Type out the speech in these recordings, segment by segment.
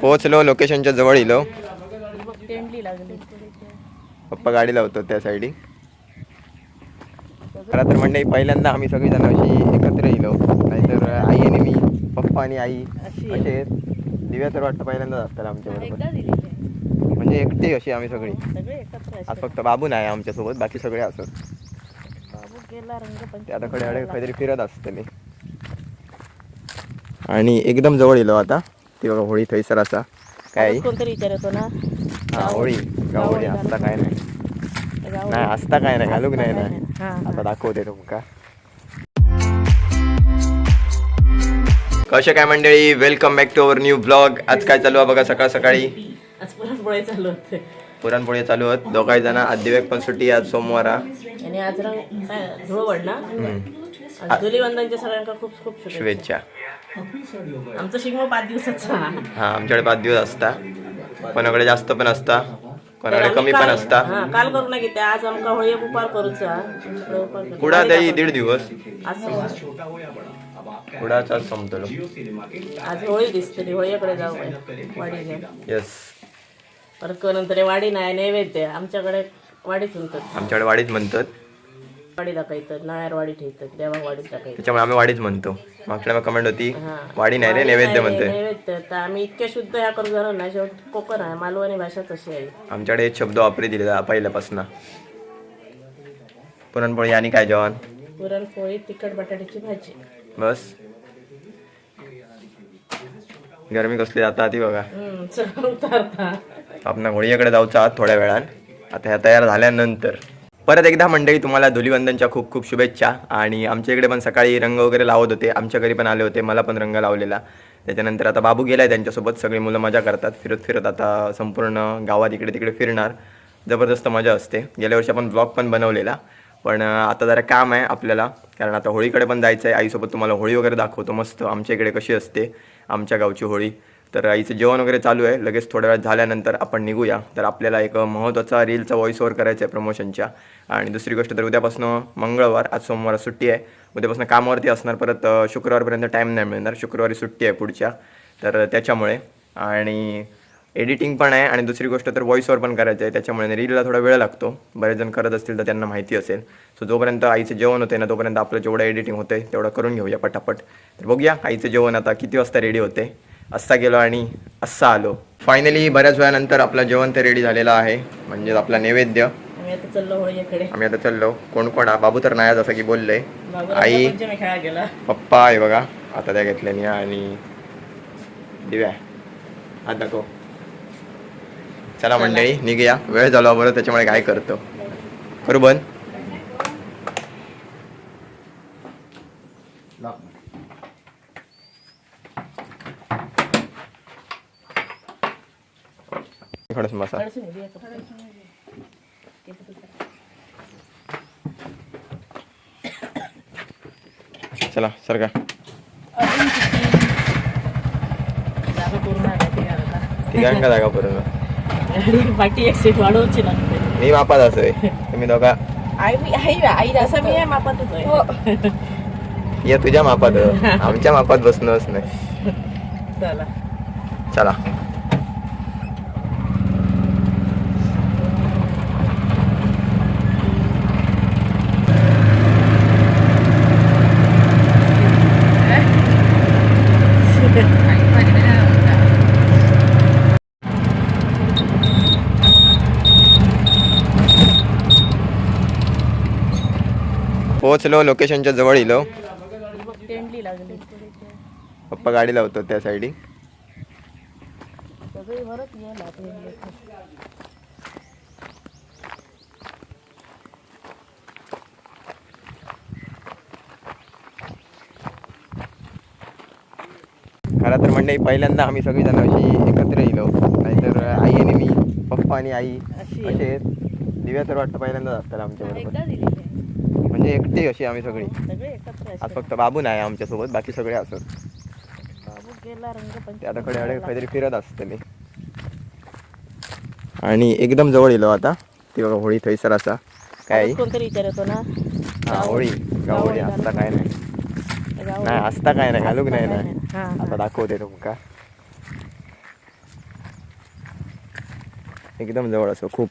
पोहोचलो लोकेशनच्या जवळ इलो लागली. पप्पा गाडी लावतो त्या साईडी खरं तर म्हणजे पहिल्यांदा आम्ही सगळेजण अशी एकत्र येलो. नाहीतर आई आणि मी पप्पा आणि आई असे. दिव्या तर वाटतं पहिल्यांदाच असतात आमच्या बरोबर. एकदा दिली म्हणजे एकटे अशी आम्ही सगळी. आज. फक्त बाबू नाही आमच्यासोबत बाकी सगळे असत ते आता कडे अडे काहीतरी फिरत असतले. आणि एकदम जवळ येलो आता. ती बघा होळी थैसर असा काय? कोणतरी विचारतो ना? हा होळी. गावळी असता काय नाही. नाही असता काय नाही घालूक नाही ना. हा आता दाखवते तुमका. कसे काय मंडळी? Welcome back to our new blog आज काय चालू आहे बघा सकाळ सकाळी? आज पुन्हा पोळे चालू होते. पुरणपोळी चालू आहेत दोघाही जण. आज दिवेक पण सुट्टी आज सोमवार. आणि आज धुलीवंदनच्या खूप खूप शुभेच्छा. आमचं शिगमो पाच दिवसाचा. हा आमच्याकडे पाच दिवस असता. कोणाकडे जास्त पण असता कोणाकडे कमी पण असता. हा काल करू ना किती आज आमका होळी उपार करूचा. पुढा तरी दीड दिवस. आज सोमवार. पुढाच आज संपतलो आज होळी दिसतली होळीकडे जाऊ वाडी घेऊन येस परत कोण नंतर वाडी नाही नैवेद्य. आमच्याकडे वाडीच म्हणतात. आमच्याकडे वाडीच म्हणतात. वाडी दाखवतात नळ्यार वाडी ठेवतात देवा वाडीत दाखवतात त्याच्यामुळे आम्ही वाडीच म्हणतो. मागच्या कमेंट होती. वाडी नाही रे नैवेद्य म्हणतोय. नैवेद्य. तर आम्ही इतके शुद्ध ह्या करू जाणार नाही शेवट कोकण आहे मालवणी भाषा तशी आहे. आमच्याकडे एक शब्द वापरी दिले पहिल्यापासून. पुरणपोळी आणि काय जेवण? पुरणपोळी तिखट बटाट्याची भाजी. बस. गरमी कसली जाता ती बघा. हम्म, सगळं उतारता. आपण होळीकडे जाऊचा आहात थोड्या वेळान. आता ह्या तयार झाल्यानंतर. परत एकदा मंडळी तुम्हाला धुलीवंदनच्या खूप खूप शुभेच्छा. आणि आमच्या इकडे पण सकाळी रंग वगैरे लावत होते. आमच्या घरी पण आले होते. मला पण रंग लावलेला. त्याच्यानंतर आता बाबू गेला आहे त्यांच्यासोबत. सगळी मुलं मजा करतात. फिरत फिरत आता संपूर्ण गावात इकडे तिकडे फिरणार. जबरदस्त मजा असते. गेल्या वर्षी आपण ब्लॉग पण बनवलेला. पण आता जरा काम आहे आपल्याला. कारण आता होळीकडे पण जायचं आहे आईसोबत तुम्हाला होळी वगैरे दाखवतो. मस्त. आमच्या इकडे कशी असते? आमच्या गावची होळी. तर आईचं जेवण वगैरे चालू आहे. लगेच थोड्या वेळ झाल्यानंतर आपण निघूया. तर आपल्याला एक महत्त्वाचा रीलचा व्हॉइस ओव्हर करायचा आहे प्रमोशनच्या आणि दुसरी गोष्ट तर उद्यापासून मंगळवार आज सोमवार सुट्टी आहे. उद्यापासून कामावरती असणार परत शुक्रवारपर्यंत टाईम नाही मिळणार. शुक्रवारी सुट्टी आहे पुढच्या. तर त्याच्यामुळे. आणि एडिटिंग पण आहे. आणि दुसरी गोष्ट तर व्हॉइस ओव्हर पण करायचं आहे. त्याच्यामुळे रीलला थोडा वेळ लागतो. बरेच जण करत असतील तर त्यांना माहिती असेल. सो जोपर्यंत आईचं जेवण होते ना तोपर्यंत आपलं जेवढं एडिटिंग होते तेवढं करून घेऊया पटापट. तर बघूया आईचं जेवण आता किती वाजता रेडी होते असा गेलो आणि असा आलो. फायनली बऱ्याच वेळानंतर आपलं जेवण तर रेडी झालेलं आहे. म्हणजे आपला नैवेद्य. आम्ही आता चाललो कोण कोण? बाबू तर नाही आज असं की बोलले. आई पप्पा आहे बघा. आता त्या घेतल्यानी आणि दिव्या हात दाखव. चला मंडळी निघूया. वेळ झाला बरं त्याच्यामुळे काय करतो? करू बंद चला सरका जागा. तिघांका एक सीट वाढवची लागते मी मापात असोय तुम्ही दोघा आई मी आई आई असं मी आहे मापातच आहे या तुझ्या मापात आमच्या मापात बसणंच नाही चला चला पोहोचलो लोकेशनच्या जवळ इलो. लागली. पप्पा गाडी लावतो त्या साईडी खरं तर म्हणजे पहिल्यांदा आम्ही सगळेजण अशी एकत्र येलो नाहीतर आई आणि मी पप्पा आणि आई असे. दिव्या तर वाटतं पहिल्यांदाच असतात आमच्या बरोबर. एकदा दिली. म्हणजे एकटे अशी आम्ही सगळी. सगळे एकत्र आज. फक्त बाबू नाही आमच्यासोबत बाकी सगळे असत बाबू गेला ते आता कडे अडे काहीतरी फिरत असतले आणि एकदम जवळ येलो आता ती बघा होळी थैसर असा काय? आई? कोणतरी विचारतो ना? हा होळी. गावळी असता काय नाही. नाही असता काय नाही घालूक नाही ना हा, आता दाखवते तुमका. एकदम जवळ असो खूप.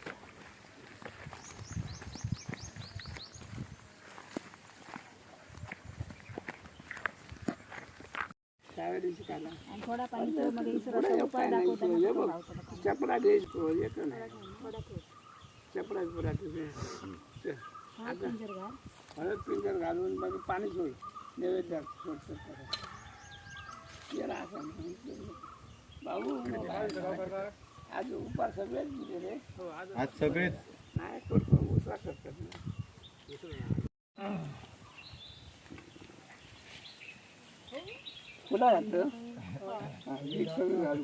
चपडा द्यायचो येतो नाही चपडाच पुरा हळद पिंजर घालून मग पाणी सोड. नैवेद्य बाबू आज उपास सगळेच दिले रे. आज सगळेच. नाही करतो उपास करतात ना. कुठं घातलं हा, एक सगळं घालून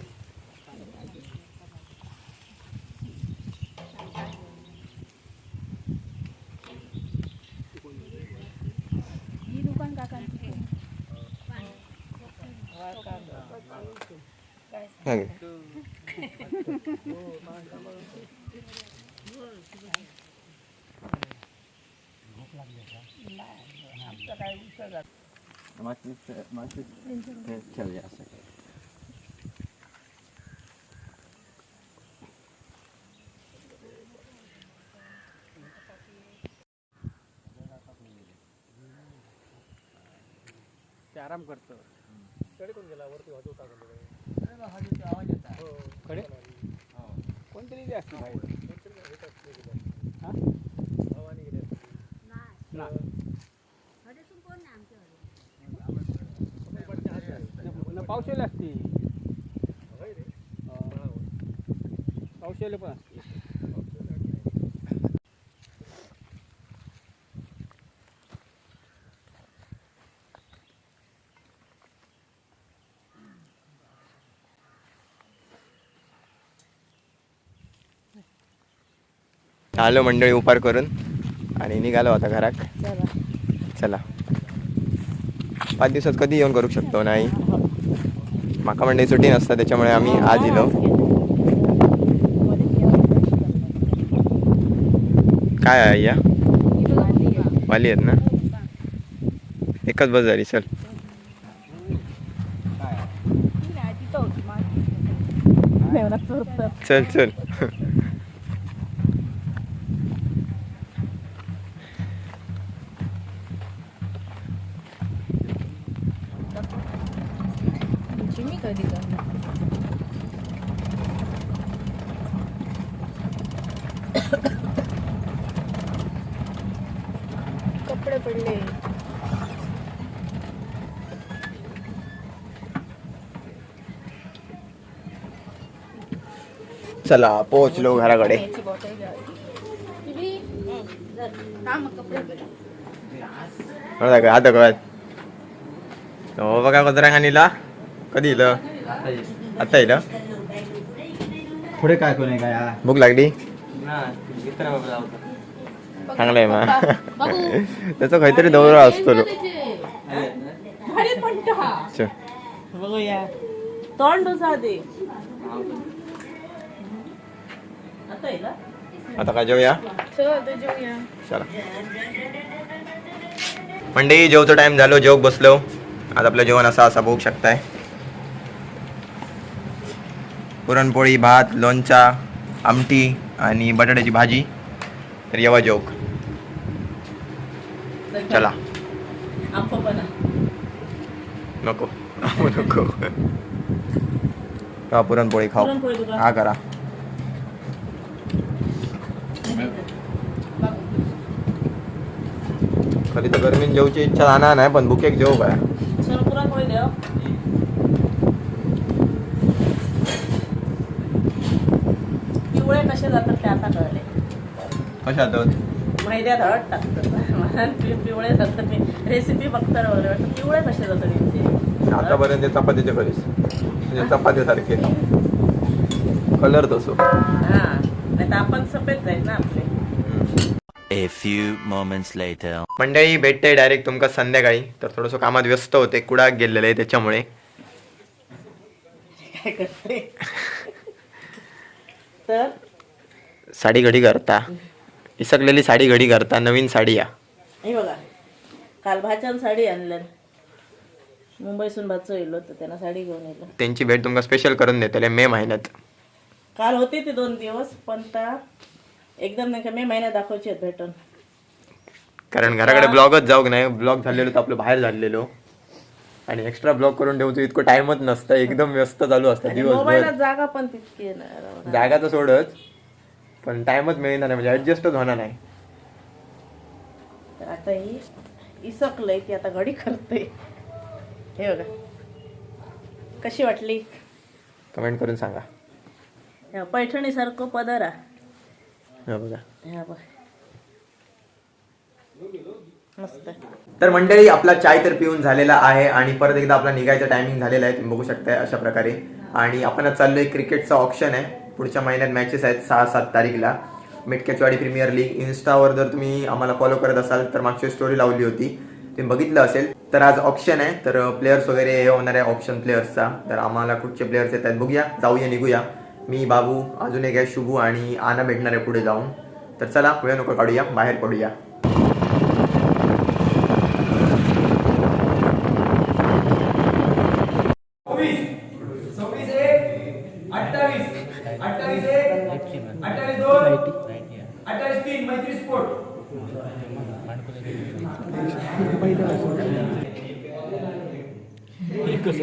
काय ते आराम अन्नाकडे आण, खावा गेला वरती मुलं जरा हा? घे. आराम करतो कडे कोणतरी असते पावसाला पण असते आलो मंडळी उपार करून आणि निघालो आता घराक चला. पाच दिवसात कधी येऊन करू शकतो नाही. माका मंडळी सुट्टी नसता त्याच्यामुळे आम्ही आज येलो काय आहे या? वाली आहेत ना? एकच बस झाली चल. चल चल. चला पोहोचलो घराकडे. आता कळत हो बघा कचरा आणला. कधी इलं? आता इलं. पुढे काय कोणी काय? भूक लागली? चांगलंय मा. त्याचा काहीतरी दौरा असतो आता काय जेवूया? चला जेवतो टाइम झालो जेवक बसलो. आज आपलं जेवण असं असं बघू शकताय. पुरणपोळी भात लोणचा आमटी आणि बटाट्याची भाजी. तर येवा जेवक. चला नको. नको. का पुरणपोळी खाऊ? हा करा. कधी तर गरमीत जेवची इच्छा राहणार नाही पण भुकेक जेवू काय पिवळे कसे जातात ते आता कळले. कशात मैद्यात हळद टाकतात पिवळे जातात. मी रेसिपी बघताना वगैरे वाटतं. पिवळे कसे जातात आतापर्यंत चपातीचे करीस. म्हणजे चपाती सारखे कलर तसो हा. नाही आपण सफेद जाईल ना आपले. A few moments later. मंडळी भेटते डायरेक्ट तुमका संध्याकाळी. तर थोडंसं कामात व्यस्त होते. कुडाक गेलेलं आहे त्याच्यामुळे. काय करते? तर? साडी घडी करता. इसकलेली साडी घडी करता नवीन साडी या. हे बघा. काल भाच्यान साडी आणल्या मुंबईसून भाचं येलो तर त्यांना साडी घेऊन येलो त्यांची भेट तुमका स्पेशल करून देतले मे महिन्यात. काल होते ते दोन दिवस पण त्या एकदम नाही का मे महिन्यात दाखवची आहेत भेटून. कारण घराकडे ब्लॉगच जाऊक नाही ब्लॉग झालेलो तर आपलं बाहेर झालेलो. आणि एक्स्ट्रा ब्लॉग करून ठेवतो इतकं टाइमच नसतं एकदम व्यस्त चालू असतं दिवसभर. मोबाईलात जागा पण तितकी आहे ना. जागा तर सोडच. पण टाइमच मिळणार नाही म्हणजे ऍडजस्टच होणार नाही. तर आता ही इसकलंय ती आता घडी करते हे बघा. कशी वाटली? कमेंट करून सांगा. ह्या पैठणीसारखं पदर. आहे हा बघा. ह्या बघ. मस्त. तर मंडळी आपला चाय तर पिऊन झालेला आहे आणि परत एकदा आपला निघायचा टायमिंग झालेला आहे तुम्ही बघू शकताय अशा प्रकारे. आणि आपण आज चाललोय क्रिकेटचा ऑप्शन आहे. पुढच्या महिन्यात मॅचेस आहेत सहा सात तारीखला. मिटकेचवाडी प्रीमियर लीग इन्स्टावर जर तुम्ही आम्हाला फॉलो करत असाल तर मागची स्टोरी लावली होती. तुम्ही बघितलं असेल. तर आज ऑप्शन आहे. तर प्लेयर्स वगैरे हे होणार आहे ऑप्शन प्लेयर्सचा तर आम्हाला कुठचे प्लेयर्स येत आहेत बघूया. जाऊया निघूया. मी बाबू अजून एक आहे शुभू आणि आना भेटणार आहे पुढे जाऊन. तर चला वेळ नको काढूया. बाहेर पडूया. अठ्ठावीस तीन मैत्री स्फोट. एकच